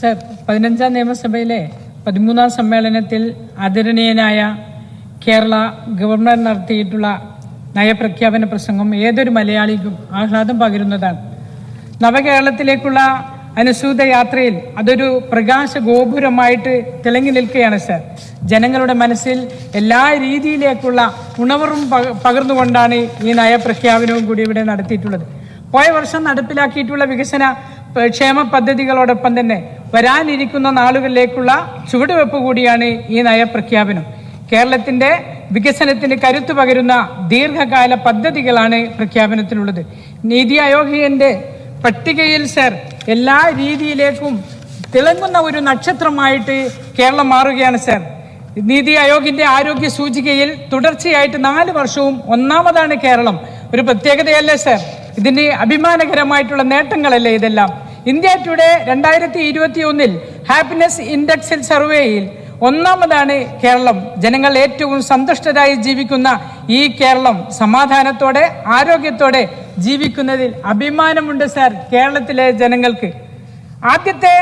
Sir പതിനഞ്ചാം നിയമസഭയിലെ പതിമൂന്നാം സമ്മേളനത്തിൽ ആദരണീയനായ കേരള ഗവർണർ നടത്തിയിട്ടുള്ള നയപ്രഖ്യാപന പ്രസംഗം ഏതൊരു മലയാളിക്കും ആഹ്ലാദം പകരുന്നതാണ്. നവകേരളത്തിലേക്കുള്ള അനുസൂത യാത്രയിൽ അതൊരു പ്രകാശ ഗോപുരമായിട്ട് തിളങ്ങി നിൽക്കുകയാണ് സർ. ജനങ്ങളുടെ മനസ്സിൽ എല്ലാ രീതിയിലേക്കുള്ള ഉണവറും പക- പകർന്നുകൊണ്ടാണ് ഈ നയപ്രഖ്യാപനവും കൂടി ഇവിടെ നടത്തിയിട്ടുള്ളത്. പോയ വർഷം നടപ്പിലാക്കിയിട്ടുള്ള വികസന ക്ഷേമ പദ്ധതികളോടൊപ്പം തന്നെ വരാനിരിക്കുന്ന നാളുകളിലേക്കുള്ള ചുവടുവെപ്പ് കൂടിയാണ് ഈ നയപ്രഖ്യാപനം. കേരളത്തിന്റെ വികസനത്തിന് കരുത്തു പകരുന്ന ദീർഘകാല പദ്ധതികളാണ് പ്രഖ്യാപനത്തിലുള്ളത്. നീതി ആയോഗിന്റെ പട്ടികയിൽ സർ എല്ലാ രീതിയിലേക്കും തിളങ്ങുന്ന ഒരു നക്ഷത്രമായിട്ട് കേരളം മാറുകയാണ് സർ. നീതി ആയോഗിന്റെ ആരോഗ്യ സൂചികയിൽ തുടർച്ചയായിട്ട് നാല് വർഷവും ഒന്നാമതാണ് കേരളം. ഒരു പ്രത്യേകതയല്ലേ സർ? ഇതിന് അഭിമാനകരമായിട്ടുള്ള നേട്ടങ്ങളല്ലേ ഇതെല്ലാം? ഇന്ത്യ ടുഡേ രണ്ടായിരത്തി ഇരുപത്തി ഒന്നിൽ ഹാപ്പിനെസ് ഇൻഡെക്സിൽ സർവേയിൽ ഒന്നാമതാണ് കേരളം. ജനങ്ങൾ ഏറ്റവും സന്തുഷ്ടരായി ജീവിക്കുന്ന ഈ കേരളം സമാധാനത്തോടെ ആരോഗ്യത്തോടെ ജീവിക്കുന്നതിൽ അഭിമാനമുണ്ട് സാർ കേരളത്തിലെ ജനങ്ങൾക്ക്. ആദ്യത്തെ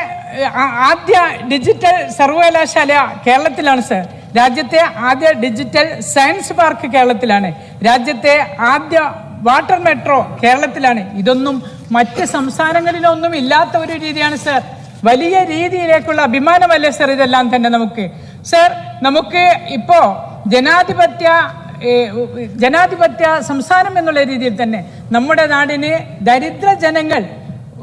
ആദ്യ ഡിജിറ്റൽ സർവകലാശാല കേരളത്തിലാണ് സാർ. രാജ്യത്തെ ആദ്യ ഡിജിറ്റൽ സയൻസ് പാർക്ക് കേരളത്തിലാണ്. രാജ്യത്തെ ആദ്യ വാട്ടർ മെട്രോ കേരളത്തിലാണ്. ഇതൊന്നും മറ്റ് സംസ്ഥാനങ്ങളിലൊന്നും ഇല്ലാത്ത ഒരു രീതിയാണ് സർ. വലിയ രീതിയിലേക്കുള്ള അഭിമാനമല്ലേ സർ ഇതെല്ലാം തന്നെ നമുക്ക്? സർ നമുക്ക് ഇപ്പോ ജനാധിപത്യ ജനാധിപത്യ സംസ്ഥാനം എന്നുള്ള രീതിയിൽ തന്നെ നമ്മുടെ നാടിന് ദരിദ്ര ജനങ്ങൾ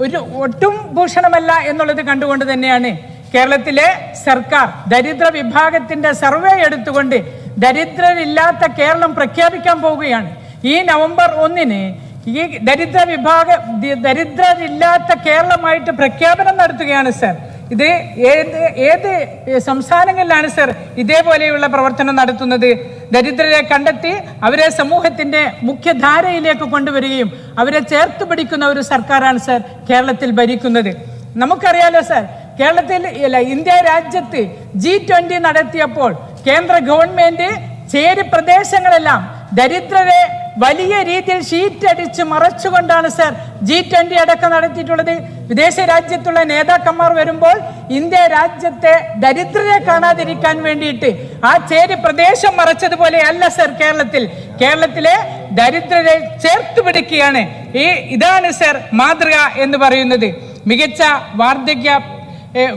ഒരു ഒട്ടും ഭൂഷണമല്ല എന്നുള്ളത് കണ്ടുകൊണ്ട് തന്നെയാണ് കേരളത്തിലെ സർക്കാർ ദരിദ്ര വിഭാഗത്തിന്റെ സർവേ എടുത്തുകൊണ്ട് ദരിദ്രരില്ലാത്ത കേരളം പ്രഖ്യാപിക്കാൻ പോവുകയാണ്. ഈ നവംബർ ഒന്നിന് ഈ ദരിദ്ര വിഭാഗ ദരിദ്രരില്ലാത്ത കേരളമായിട്ട് പ്രഖ്യാപനം നടത്തുകയാണ് സർ. ഇത് ഏത് ഏത് സംസ്ഥാനങ്ങളിലാണ് സർ ഇതേപോലെയുള്ള പ്രവർത്തനം നടത്തുന്നത്? ദരിദ്രരെ കണ്ടെത്തി അവരെ സമൂഹത്തിന്റെ മുഖ്യധാരയിലേക്ക് കൊണ്ടുവരികയും അവരെ ചേർത്ത് പിടിക്കുന്ന ഒരു സർക്കാരാണ് സർ കേരളത്തിൽ ഭരിക്കുന്നത്. നമുക്കറിയാലോ സർ കേരളത്തിൽ ഇന്ത്യ രാജ്യത്ത് ജി ട്വന്റി നടത്തിയപ്പോൾ കേന്ദ്ര ഗവൺമെന്റ് ചേരി പ്രദേശങ്ങളെല്ലാം ദരിദ്രരെ വലിയ രീതിയിൽ ഷീറ്റ് അടിച്ച് മറച്ചുകൊണ്ടാണ് സർ ജി ട്വന്റി അടക്കം നടത്തിയിട്ടുള്ളത്. വിദേശ രാജ്യത്തുള്ള നേതാക്കന്മാർ വരുമ്പോൾ ഇന്ത്യ രാജ്യത്തെ ദരിദ്രരെ കാണാതിരിക്കാൻ വേണ്ടിയിട്ട് ആ ചേരി പ്രദേശം മറച്ചതുപോലെ അല്ല സർ കേരളത്തിൽ. കേരളത്തിലെ ദരിദ്രരെ ചേർത്ത് പിടിക്കുകയാണ്. ഈ ഇതാണ് സർ മാതൃക എന്ന് പറയുന്നത്. മികച്ച വാർദ്ധക്യ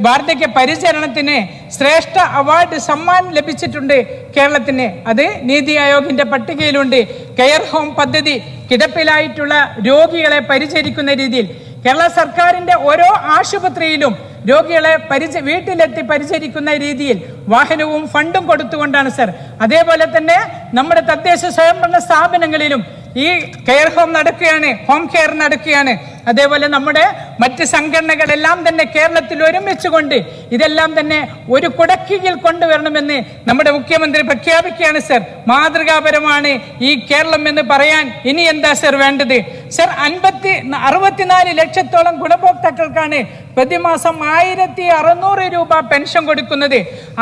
വാർദ്ധക്യ പരിചരണത്തിന് ശ്രേഷ്ഠ അവാർഡ് സമ്മാനം ലഭിച്ചിട്ടുണ്ട് കേരളത്തിന്. അത് നീതി ആയോഗിന്റെ പട്ടികയിലുണ്ട്. കെയർ ഹോം പദ്ധതി കിടപ്പിലായിട്ടുള്ള രോഗികളെ പരിചരിക്കുന്ന രീതിയിൽ. കേരള സർക്കാരിന്റെ ഓരോ ആശുപത്രിയിലും രോഗികളെ പരിച വീട്ടിലെത്തി പരിചരിക്കുന്ന രീതിയിൽ വാഹനവും ഫണ്ടും കൊടുത്തുകൊണ്ടാണ് സർ. അതേപോലെ തന്നെ നമ്മുടെ തദ്ദേശ സ്വയംഭരണ സ്ഥാപനങ്ങളിലും ഈ കെയർ ഹോം നടക്കുകയാണ് ഹോം കെയർ നടക്കുകയാണ്. അതേപോലെ നമ്മുടെ മറ്റ് സംഘടനകളെല്ലാം തന്നെ കേരളത്തിൽ ഒരുമിച്ചുകൊണ്ട് ഇതെല്ലാം തന്നെ ഒരു കുടക്കീഴിൽ കൊണ്ടുവരണമെന്ന് നമ്മുടെ മുഖ്യമന്ത്രി പ്രഖ്യാപിക്കുകയാണ് സർ. മാതൃകാപരമാണ് ഈ കേരളം എന്ന് പറയാൻ ഇനി എന്താ സർ വേണ്ടത്? സർ അൻപത്തി അറുപത്തിനാല് ലക്ഷത്തോളം ഗുണഭോക്താക്കൾക്കാണ് പ്രതിമാസം ആയിരത്തി അറുന്നൂറ് രൂപ പെൻഷൻ കൊടുക്കുന്നത്.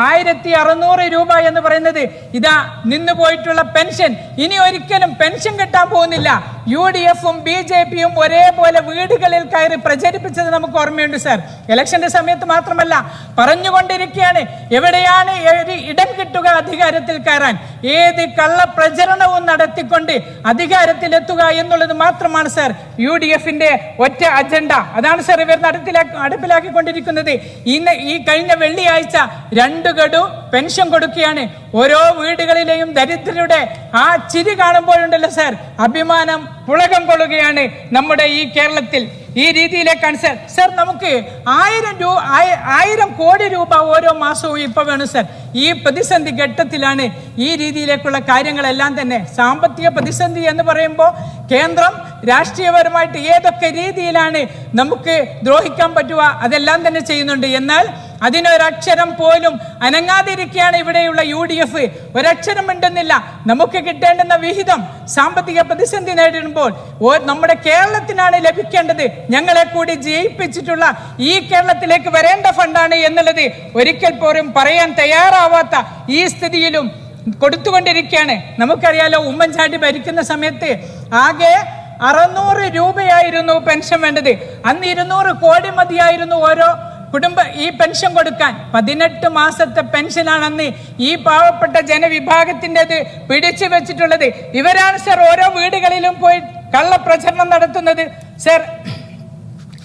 ആയിരത്തി അറുന്നൂറ് രൂപ എന്ന് പറയുന്നത് ഇതാ നിന്നു പോയിട്ടുള്ള പെൻഷൻ. ഇനി ഒരിക്കലും പെൻഷൻ കിട്ടാൻ പോകുന്നില്ല. യു ഡി എഫും ബി ജെ പിയും ഒരേപോലെ വീടുകളിൽ കയറി പ്രചരിപ്പിച്ചത് നമുക്ക് ഓർമ്മയുണ്ട് സാർ ഇലക്ഷന്റെ സമയത്ത് മാത്രമല്ല പറഞ്ഞുകൊണ്ടിരിക്കുകയാണ് എവിടെയാണ് ഇടം കിട്ടുക അധികാരത്തിൽ കയറാൻ? ഏത് കള്ള പ്രചരണവും നടത്തിക്കൊണ്ട് അധികാരത്തിലെത്തുക എന്നുള്ളത് മാത്രമാണ് സാർ യു ഡി എഫിന്റെ ഒറ്റ അജണ്ട അതാണ് സാർ ഇവർ നടപ്പിലാക്കി നടപ്പിലാക്കിക്കൊണ്ടിരിക്കുന്നത്. ഇന്ന് ഈ കഴിഞ്ഞ വെള്ളിയാഴ്ച രണ്ട് ഗഡു പെൻഷൻ കൊടുക്കുകയാണ്. ഓരോ വീടുകളിലെയും ദരിദ്രരുടെ ആ ചിരി കാണുമ്പോഴുണ്ടല്ലോ സാർ. അഭിമാനം പുളകം കൊള്ളുകയാണ് നമ്മുടെ ഈ കേരളത്തിൽ. ഈ രീതിയിലേക്കാണ് സാർ. സർ നമുക്ക് ആയിരം രൂപ ആയിരം കോടി രൂപ ഓരോ മാസവും ഇപ്പൊ വേണം സർ. ഈ പ്രതിസന്ധി ഘട്ടത്തിലാണ് ഈ രീതിയിലേക്കുള്ള കാര്യങ്ങളെല്ലാം തന്നെ സാമ്പത്തിക പ്രതിസന്ധി എന്ന് പറയുമ്പോൾ കേന്ദ്രം രാഷ്ട്രീയപരമായിട്ട് ഏതൊക്കെ രീതിയിലാണ് നമുക്ക് ദ്രോഹിക്കാൻ പറ്റുക അതെല്ലാം തന്നെ ചെയ്യുന്നുണ്ട്. എന്നാൽ അതിനൊരക്ഷരം പോലും അനങ്ങാതിരിക്കുകയാണ് ഇവിടെയുള്ള യു ഡി എഫ്. ഒരക്ഷരം ഉണ്ടെന്നില്ല നമുക്ക് കിട്ടേണ്ടുന്ന വിഹിതം സാമ്പത്തിക പ്രതിസന്ധി നേരിടുമ്പോൾ നമ്മുടെ കേരളത്തിനാണ് ലഭിക്കേണ്ടത്. ഞങ്ങളെ കൂടി ജയിപ്പിച്ചിട്ടുള്ള ഈ കേരളത്തിലേക്ക് വരേണ്ട ഫണ്ടാണ് എന്നുള്ളത് ഒരിക്കൽ പോലും പറയാൻ തയ്യാറാവാത്ത ഈ സ്ഥിതിയിലും കൊടുത്തുകൊണ്ടിരിക്കുകയാണ്. നമുക്കറിയാലോ ഉമ്മൻചാണ്ടി ഭരിക്കുന്ന സമയത്ത് ആകെ അറുന്നൂറ് രൂപയായിരുന്നു പെൻഷൻ വേണ്ടത്. അന്ന് ഇരുന്നൂറ് കോടി മതിയായിരുന്നു ഓരോ കുടുംബ ഈ പെൻഷൻ കൊടുക്കാൻ. പതിനെട്ട് മാസത്തെ പെൻഷനാണെന്ന് ഈ പാവപ്പെട്ട ജനവിഭാഗത്തിന്റെത് പിടിച്ചു വെച്ചിട്ടുള്ളത്. ഇവരാണ് സർ ഓരോ വീടുകളിലും പോയി കള്ളപ്രചരണം നടത്തുന്നത്. സർ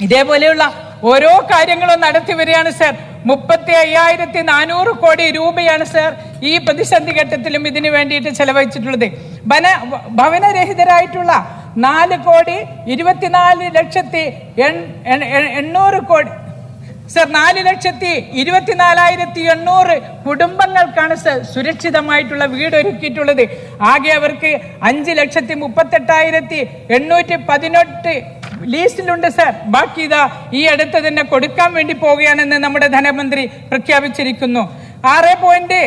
ഇതേപോലെയുള്ള ഓരോ കാര്യങ്ങളും നടത്തി വരികയാണ് സർ. മുപ്പത്തി അയ്യായിരത്തി നാനൂറ് കോടി രൂപയാണ് സർ ഈ പ്രതിസന്ധി ഘട്ടത്തിലും ഇതിനു വേണ്ടിയിട്ട് ചെലവഴിച്ചിട്ടുള്ളത്. വന ഭവനരഹിതരായിട്ടുള്ള നാല് കോടി ഇരുപത്തിനാല് ലക്ഷത്തി എണ്ണൂറ് കോടി സർ നാല് ലക്ഷത്തി ഇരുപത്തിനാലായിരത്തി എണ്ണൂറ് കുടുംബങ്ങൾക്കാണ് സർ സുരക്ഷിതമായിട്ടുള്ള വീട് ഒരുക്കിയിട്ടുള്ളത്. ആകെ അവർക്ക് അഞ്ച് ലക്ഷത്തി മുപ്പത്തെട്ടായിരത്തി എണ്ണൂറ്റി പതിനെട്ട് ലീസ്റ്റിലുണ്ട് സർ. ബാക്കി ഇതാ ഈ അടുത്ത് തന്നെ കൊടുക്കാൻ വേണ്ടി പോവുകയാണെന്ന് നമ്മുടെ ധനമന്ത്രി പ്രഖ്യാപിച്ചിരിക്കുന്നു. ആറ് പോയിന്റ്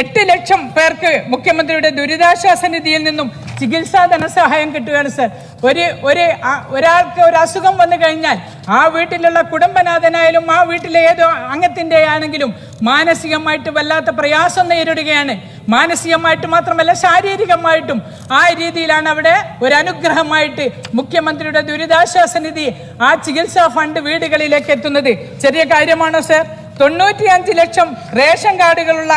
എട്ട് ലക്ഷം പേർക്ക് മുഖ്യമന്ത്രിയുടെ ദുരിതാശ്വാസ നിധിയിൽ നിന്നും ചികിത്സാ ധനസഹായം കിട്ടുകയാണ് സർ. ഒരു ഒരു ഒരാൾക്ക് ഒരു അസുഖം വന്നു കഴിഞ്ഞാൽ ആ വീട്ടിലുള്ള കുടുംബനാഥനായാലും ആ വീട്ടിലെ ഏതോ അംഗത്തിന്റെ ആണെങ്കിലും മാനസികമായിട്ട് വല്ലാത്ത പ്രയാസം നേരിടുകയാണ്. മാനസികമായിട്ട് മാത്രമല്ല ശാരീരികമായിട്ടും ആ രീതിയിലാണ് അവിടെ ഒരു അനുഗ്രഹമായിട്ട് മുഖ്യമന്ത്രിയുടെ ദുരിതാശ്വാസ നിധി ആ ചികിത്സാ ഫണ്ട് വീടുകളിലേക്ക് എത്തുന്നത്. ചെറിയ കാര്യമാണോ സർ? തൊണ്ണൂറ്റിയഞ്ച് ലക്ഷം റേഷൻ കാർഡുകളുള്ള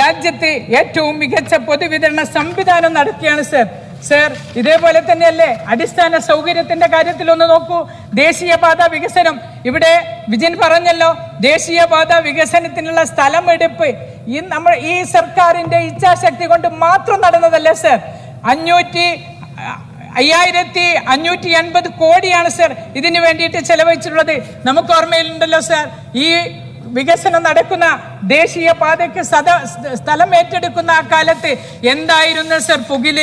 രാജ്യത്തെ ഏറ്റവും മികച്ച പൊതുവിതരണ സംവിധാനം നടക്കുകയാണ് സർ. സർ ഇതേപോലെ തന്നെയല്ലേ അടിസ്ഥാന സൗകര്യത്തിന്റെ കാര്യത്തിൽ ഒന്ന് നോക്കൂ. ദേശീയപാത വികസനം. ഇവിടെ വിജയൻ പറഞ്ഞല്ലോ ദേശീയപാത വികസനത്തിനുള്ള സ്ഥലം എടുപ്പ് ഈ നമ്മൾ ഈ സർക്കാരിന്റെ ഇച്ഛാശക്തി കൊണ്ട് മാത്രം നടന്നതല്ലേ സർ? അഞ്ഞൂറ്റി അയ്യായിരത്തി അഞ്ഞൂറ്റി എൺപത് കോടിയാണ് സർ ഇതിനു വേണ്ടിയിട്ട് ചെലവഴിച്ചിട്ടുള്ളത്. നമുക്ക് ഓർമ്മയിലുണ്ടല്ലോ സർ ഈ വികസനം നടക്കുന്ന ദേശീയ പാതയ്ക്ക് സ്ഥലം ഏറ്റെടുക്കുന്ന ആ കാലത്ത് എന്തായിരുന്നു സർ പുകിൽ?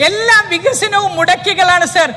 എല്ലാ വികസനവും മുടക്കികളാണ് സർ.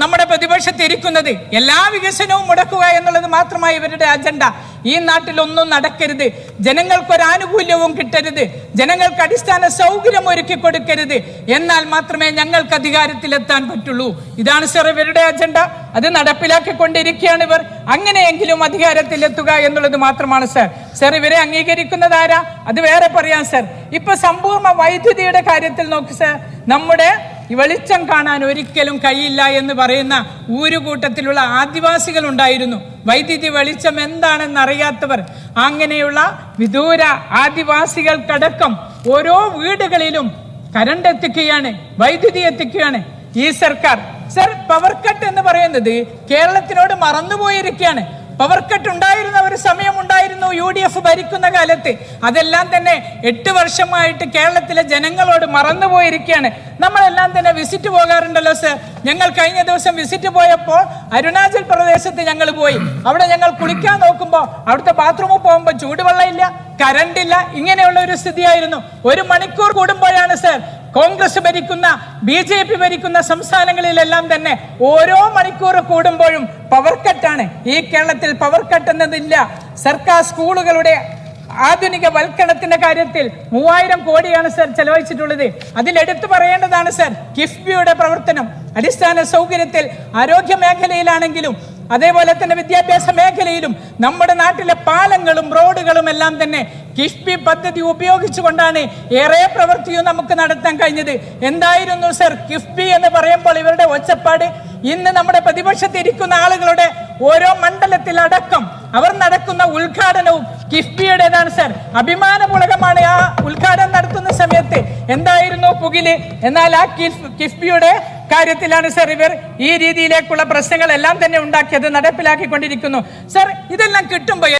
നമ്മുടെ പ്രതിപക്ഷത്ത് ഇരിക്കുന്നത്. എല്ലാ വികസനവും മുടക്കുക എന്നുള്ളത് മാത്രമായി ഇവരുടെ അജണ്ട. ഈ നാട്ടിൽ ഒന്നും നടക്കരുത്. ജനങ്ങൾക്ക് ഒരു ആനുകൂല്യവും കിട്ടരുത്. ജനങ്ങൾക്ക് അടിസ്ഥാന സൗകര്യം ഒരുക്കി കൊടുക്കരുത്. എന്നാൽ മാത്രമേ ഞങ്ങൾക്ക് അധികാരത്തിലെത്താൻ പറ്റുള്ളൂ. ഇതാണ് സർ ഇവരുടെ അജണ്ട. അത് നടപ്പിലാക്കിക്കൊണ്ടിരിക്കുകയാണ് ഇവർ. അങ്ങനെയെങ്കിലും അധികാരത്തിലെത്തുക എന്നുള്ളത് മാത്രമാണ് സർ. സർ ഇവരെ അംഗീകരിക്കുന്നതാരാ അത് വേറെ പറയാം സർ. ഇപ്പൊ സമ്പൂർണ വൈദ്യുതിയുടെ കാര്യത്തിൽ നോക്ക് സർ. നമ്മുടെ വെളിച്ചം കാണാൻ ഒരിക്കലും കഴിയില്ല എന്ന് പറയുന്ന ഊരുകൂട്ടത്തിലുള്ള ആദിവാസികൾ ഉണ്ടായിരുന്നു വൈദ്യുതി വെളിച്ചം എന്താണെന്ന് അറിയാത്തവർ അങ്ങനെയുള്ള വിദൂര ആദിവാസികൾക്കടക്കം ഓരോ വീടുകളിലും കരണ്ട് എത്തിക്കുകയാണ് വൈദ്യുതി എത്തിക്കുകയാണ്. ഈ സർക്കാർ സർ പവർ കട്ട് എന്ന് പറയുന്നത് കേരളത്തിനോട് മറന്നുപോയിരിക്കുകയാണ്. പവർ കട്ട് ഉണ്ടായിരുന്ന ഒരു സമയമുണ്ടായിരുന്നു യു ഡി എഫ് ഭരിക്കുന്ന കാലത്ത്. അതെല്ലാം തന്നെ എട്ട് വർഷമായിട്ട് കേരളത്തിലെ ജനങ്ങളോട് മറന്നുപോയിരിക്കുകയാണ് നമ്മളെല്ലാം തന്നെ വിസിറ്റ് പോകാറുണ്ടല്ലോ സർ ഞങ്ങൾ കഴിഞ്ഞ ദിവസം വിസിറ്റ് പോയപ്പോൾ അരുണാചൽ പ്രദേശത്ത് ഞങ്ങൾ പോയി. അവിടെ ഞങ്ങൾ കുളിക്കാൻ നോക്കുമ്പോൾ അവിടുത്തെ ബാത്റൂമിൽ പോകുമ്പോൾ ചൂടുവെള്ളം ഇല്ല കറണ്ട് ഇല്ല ഇങ്ങനെയുള്ള ഒരു സ്ഥിതിയായിരുന്നു. ഒരു മണിക്കൂർ കൂടുമ്പോഴാണ് സർ കോൺഗ്രസ് ഭരിക്കുന്ന ബി ജെ പി ഭരിക്കുന്ന സംസ്ഥാനങ്ങളിലെല്ലാം തന്നെ ഓരോ മണിക്കൂർ കൂടുമ്പോഴും പവർ കട്ടാണ് ഈ കേരളത്തിൽ പവർ കട്ട് എന്നതില്ല. സർക്കാർ സ്കൂളുകളുടെ ആധുനിക വൽക്കരണത്തിന്റെ കാര്യത്തിൽ മൂവായിരം കോടിയാണ് സർ ചെലവഴിച്ചിട്ടുള്ളത്. അതിൽ എടുത്തു പറയേണ്ടതാണ് സർ കിഫ്ബിയുടെ പ്രവർത്തനം അടിസ്ഥാന സൗകര്യത്തിൽ ആരോഗ്യ മേഖലയിലാണെങ്കിലും അതേപോലെ തന്നെ വിദ്യാഭ്യാസ മേഖലയിലും നമ്മുടെ നാട്ടിലെ പാലങ്ങളും റോഡുകളും എല്ലാം തന്നെ കിഫ്ബി പദ്ധതി ഉപയോഗിച്ചുകൊണ്ടാണ് ഏറെ പ്രവൃത്തിയും നമുക്ക് നടത്താൻ കഴിഞ്ഞത്. എന്തായിരുന്നു സർ കിഫ്ബി എന്ന് പറയുമ്പോൾ ഇവരുടെ ഒച്ചപ്പാട്? ഇന്ന് നമ്മുടെ പ്രതിപക്ഷത്തിരിക്കുന്ന ആളുകളുടെ ഓരോ മണ്ഡലത്തിലടക്കം അവർ നടക്കുന്ന ഉദ്ഘാടനവും കിഫ്ബിയുടേതാണ് സർ. അഭിമാനമൂലകമാണ് ആ ഉദ്ഘാടനം നടത്തുന്ന സമയത്ത്. എന്തായിരുന്നു പുകിൽ? എന്നാൽ ആ കിഫ് കിഫ്ബിയുടെ കാര്യത്തിലാണ് സർ ഇവർ ഈ രീതിയിലേക്കുള്ള പ്രശ്നങ്ങളെല്ലാം തന്നെ ഉണ്ടാക്കിയത് നടപ്പിലാക്കിക്കൊണ്ടിരിക്കുന്നു. സർ ഇതെല്ലാം കിട്ടുമ്പോൾ